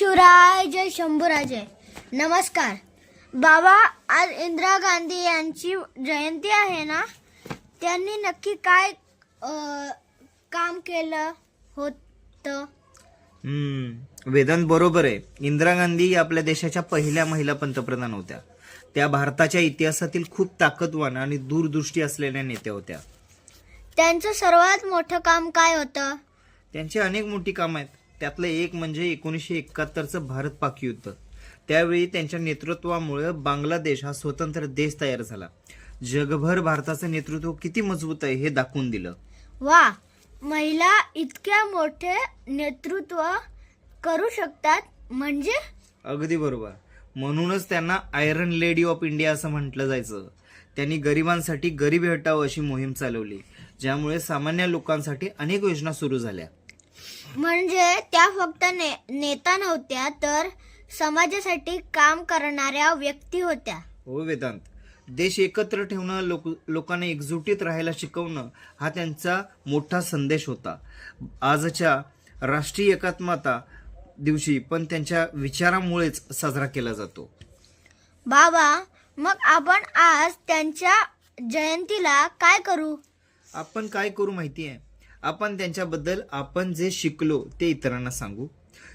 शिवराय जय शंभूराजे नमस्कार. बाबा आज इंदिरा गांधी यांची जयंती आहे ना? त्यांनी नक्की काय काम केलं होतं? हम्म वेदांत बरोबर आहे. इंदिरा गांधी आपल्या देशाच्या पहिल्या महिला पंतप्रधान होत्या. त्या भारताच्या इतिहासातील खूप ताकदवान आणि दूरदृष्टी असलेल्या नेत्या होत्या. त्यांचं सर्वात मोठं काम काय होतं? त्यांची अनेक मोठी कामं आहेत. त्यातलं एक म्हणजे एकोणीसशे एकाहत्तरचं भारत पाक युद्ध. त्यावेळी त्यांच्या नेतृत्वामुळे बांगलादेश हा स्वतंत्र देश तयार झाला. जगभर भारताचं नेतृत्व किती मजबूत आहे हे दाखवून दिलं. वा महिला इतक्या मोठे नेतृत्व करू शकतात म्हणजे? अगदी बरोबर. म्हणूनच त्यांना आयरन लेडी ऑफ इंडिया असं म्हटलं जायचं. त्यांनी गरिबांसाठी गरीबी हटाव अशी मोहीम चालवली ज्यामुळे सामान्य लोकांसाठी अनेक योजना सुरू झाल्या. म्हणजे त्या फक्त ने नेता नव्हत्या तर समाजासाठी काम करणाऱ्या व्यक्ती होत्या. हो वेदांत. देश एकत्र ठेवणं लोक लोकांना एकजुटीत राहायला शिकवणं हा त्यांचा मोठा संदेश होता. आजच्या राष्ट्रीय एकात्मता दिवशी पण त्यांच्या विचारामुळेच साजरा केला जातो. बाबा मग आपण आज त्यांच्या जयंतीला काय करू? आपण काय करू माहिती आहे आपण त्यांच्याबद्दल आपण जे शिकलो ते इतरांना सांगू.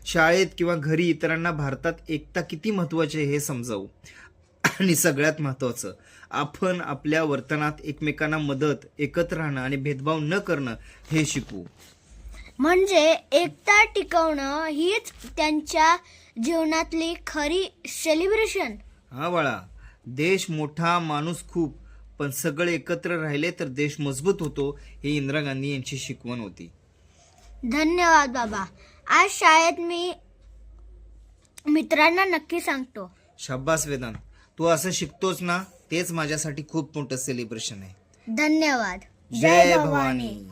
शाळेत किंवा घरी इतरांना भारतात एकता किती महत्वाची आहे हे समजावू. आणि सगळ्यात महत्वाचं आपण आपल्या वर्तनात एकमेकांना मदत एकत्र राहणं आणि भेदभाव न करणं हे शिकवू. म्हणजे एकता टिकवणं हीच त्यांच्या जीवनातली खरी सेलिब्रेशन हा बाळा देश मोठा माणूस खूप. पण सगळे एकत्र राहिले तर देश मजबूत होतो हे इंदिरा गांधी यांची शिकवण होती. धन्यवाद बाबा. आज शाळेत मी मित्रांना नक्की सांगतो. शाब्बास वेदांत तू असं शिकतोच ना तेच माझ्यासाठी खूप मोठं सेलिब्रेशन आहे. धन्यवाद. जय भवानी.